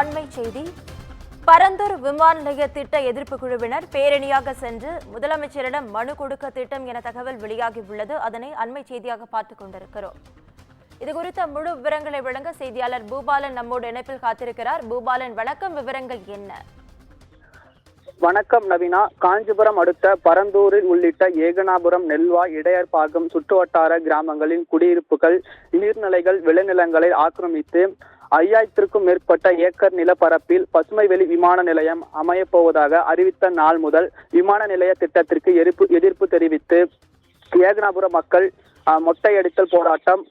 அண்மை செய்தி. பரந்தூர் விமான நிலைய திட்ட எதிர்ப்பு குழுவினர் பேரணியாக சென்று முதலமைச்சரிடம் மனு கொடுக்க திட்டம் என தகவல் வெளியாகியுள்ளது. அதனை அண்மை செய்தியாக பார்த்துக் கொண்டிருக்கிறோம். இது குறித்த முழு விவரங்களை வழங்க செய்தியாளர் பூபாலன் நம்மோடு இணைப்பில் காத்திருக்கிறார். பூபாலன் வணக்கம். விவரங்கள் என்ன? வணக்கம் நவீனா. காஞ்சிபுரம் அடுத்த பரந்தூரில் உள்ளிட்ட ஏகனாபுரம் நெல்வா இடையர்பாக்கம் சுற்றுவட்டார கிராமங்களின் குடியிருப்புகள் நீர்நிலைகள் விளைநிலங்களை ஆக்கிரமித்து ஐயாயிரத்திற்கும் மேற்பட்ட ஏக்கர் நிலப்பரப்பில் பசுமை வெளி விமான நிலையம் அமையப்போவதாக அறிவித்த நாள் முதல் விமான நிலைய திட்டத்திற்கு எதிர்ப்பு எதிர்ப்பு தெரிவித்து ஏகனாபுர மக்கள் மொட்டையடித்தல் போராட்டம்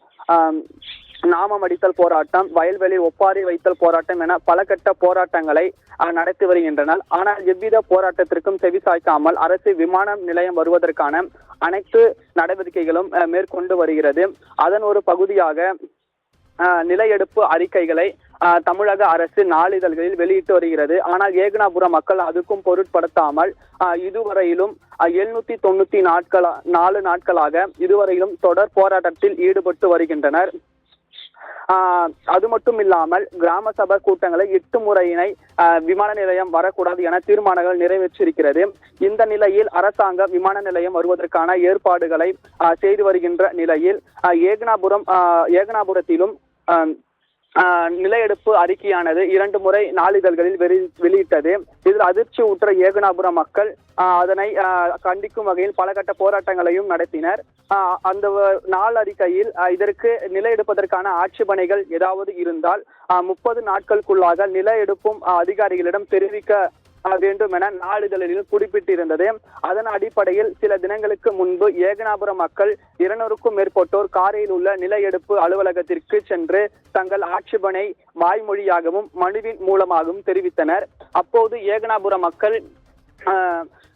நாமம் அடித்தல் போராட்டம் வயல்வெளி ஒப்பாரி வைத்தல் போராட்டம் என பல கட்ட போராட்டங்களை நடத்தி வருகின்றனர். ஆனால் எவ்வித போராட்டத்திற்கும் செவிசாய்க்காமல் அரசு விமான நிலையம் வருவதற்கான அனைத்து நடவடிக்கைகளும் மேற்கொண்டு வருகிறது. அதன் ஒரு பகுதியாக நிலையெடுப்பு அறிக்கைகளை தமிழக அரசு நாளிதழ்களில் வெளியிட்டு வருகிறது. ஆனால் ஏகனாபுரம் மக்கள் அதுக்கும் பொருட்படுத்தாமல் இதுவரையிலும் எழுநூத்தி தொண்ணூத்தி நாட்களா நாலு நாட்களாக இதுவரையிலும் தொடர் போராட்டத்தில் ஈடுபட்டு வருகின்றனர். அது மட்டும் இல்லாமல் கிராம சபை கூட்டங்களை எட்டு முறையினை விமான நிலையம் வரக்கூடாது என தீர்மானங்கள் நிறைவேற்றிருக்கிறது இந்த நிலையில் அரசாங்கம் விமான நிலையம் வருவதற்கான ஏற்பாடுகளை செய்து வருகின்ற நிலையில் ஏகனாபுரம் ஏகனாபுரத்திலும் நிலையெடுப்பு அறிக்கையானது இரண்டு முறை நாளிதழ்களில் வெளி- வெளியிட்டது. இதில் அதிர்ச்சி உற்ற ஏகனாபுர மக்கள் அதனை கண்டிக்கும் வகையில் பல கட்ட போராட்டங்களையும் நடத்தினர். அந்த நாள் அறிக்கையில் இதற்கு நில எடுப்பதற்கான ஆட்சேபனைகள் ஏதாவது இருந்தால் முப்பது நாட்களுக்குள்ளாக நில எடுப்பும் அதிகாரிகளிடம் தெரிவிக்க வேண்டும் என நாளிதழில் குறிப்பிட்டிருந்தது. அதன் அடிப்படையில் சில தினங்களுக்கு முன்பு ஏகனாபுரம் மக்கள் இருநூறுக்கும் மேற்பட்டோர் காரையில் உள்ள நில எடுப்பு அலுவலகத்திற்கு சென்று தங்கள் ஆட்சேபனை வாய்மொழியாகவும் மனுவின் மூலமாகவும் தெரிவித்தனர். அப்போது ஏகனாபுர மக்கள்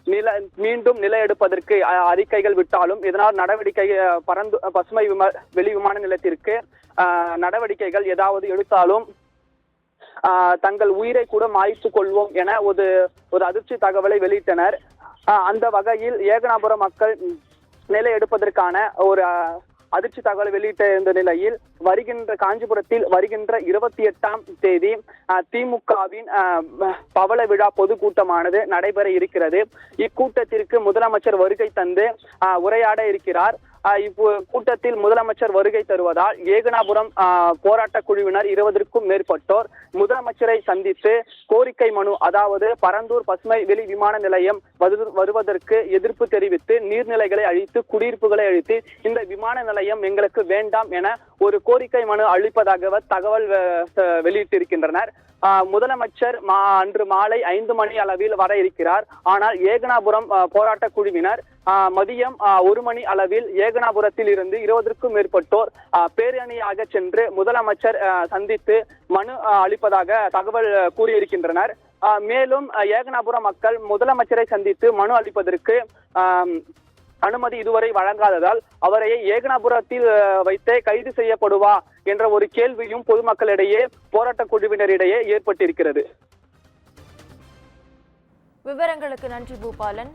நில மீண்டும் நில எடுப்பதற்கு அறிக்கைகள் விட்டாலும் இதனால் நடவடிக்கை பறந்து பரந்து பசுமை விம வெளி விமான நிலையத்திற்கு நடவடிக்கைகள் ஏதாவது எடுத்தாலும் தங்கள் உயிரை கூட மாய்த்து கொள்வோம் என ஒரு ஒரு அதிர்ச்சி தகவலை வெளியிட்டனர். அந்த வகையில் ஏகனாபுரம் மக்கள் நிலை எடுப்பதற்கான ஒரு அதிர்ச்சி தகவலை வெளியிட்ட இந்த நிலையில் வருகின்ற காஞ்சிபுரத்தில் வருகின்ற இருபத்தி எட்டாம் தேதி திமுகவின் பவள விழா பொதுக்கூட்டமானது நடைபெற இருக்கிறது. இக்கூட்டத்திற்கு முதலமைச்சர் வருகை தந்து உரையாட இருக்கிறார். இப்போ கூட்டத்தில் முதலமைச்சர் வருகை தருவதால் ஏகனாபுரம் போராட்ட குழுவினர் இருபதற்கும் மேற்பட்டோர் முதலமைச்சரை சந்தித்து கோரிக்கை மனு அதாவது பரந்தூர் பசுமை வெளி விமான நிலையம் வருவதற்கு எதிர்ப்பு தெரிவித்து நீர்நிலைகளை அழித்து குடியிருப்புகளை அழித்து இந்த விமான நிலையம் எங்களுக்கு வேண்டாம் என ஒரு கோரிக்கை மனு அளிப்பதாக தகவல் வெ- வெளியிட்டிருக்கின்றனர். முதலமைச்சர் மா அன்று மாலை ஐந்து மணி அளவில் வர இருக்கிறார். ஆனால் ஏகனாபுரம் போராட்ட குழுவினர் மதியம் ஆஹ், ஒரு மணி அளவில் ஏகனாபுரத்தில் இருந்து இருபதற்கும் மேற்பட்டோர் பேரணியாக சென்று முதலமைச்சர் சந்தித்து மனு அளிப்பதாக தகவல் கூறியிருக்கின்றனர். மேலும் ஏகனாபுரம் மக்கள் முதலமைச்சரை சந்தித்து மனு அளிப்பதற்கு அனுமதி இதுவரை வழங்காததால் அவரை ஏகனாபுரத்தில் வைத்தே கைது செய்யப்படுவா என்ற ஒரு கேள்வியும் பொதுமக்களிடையே போராட்ட குழுவினரிடையே ஏற்பட்டிருக்கிறது. விவரங்களுக்கு நன்றி பூபாலன்.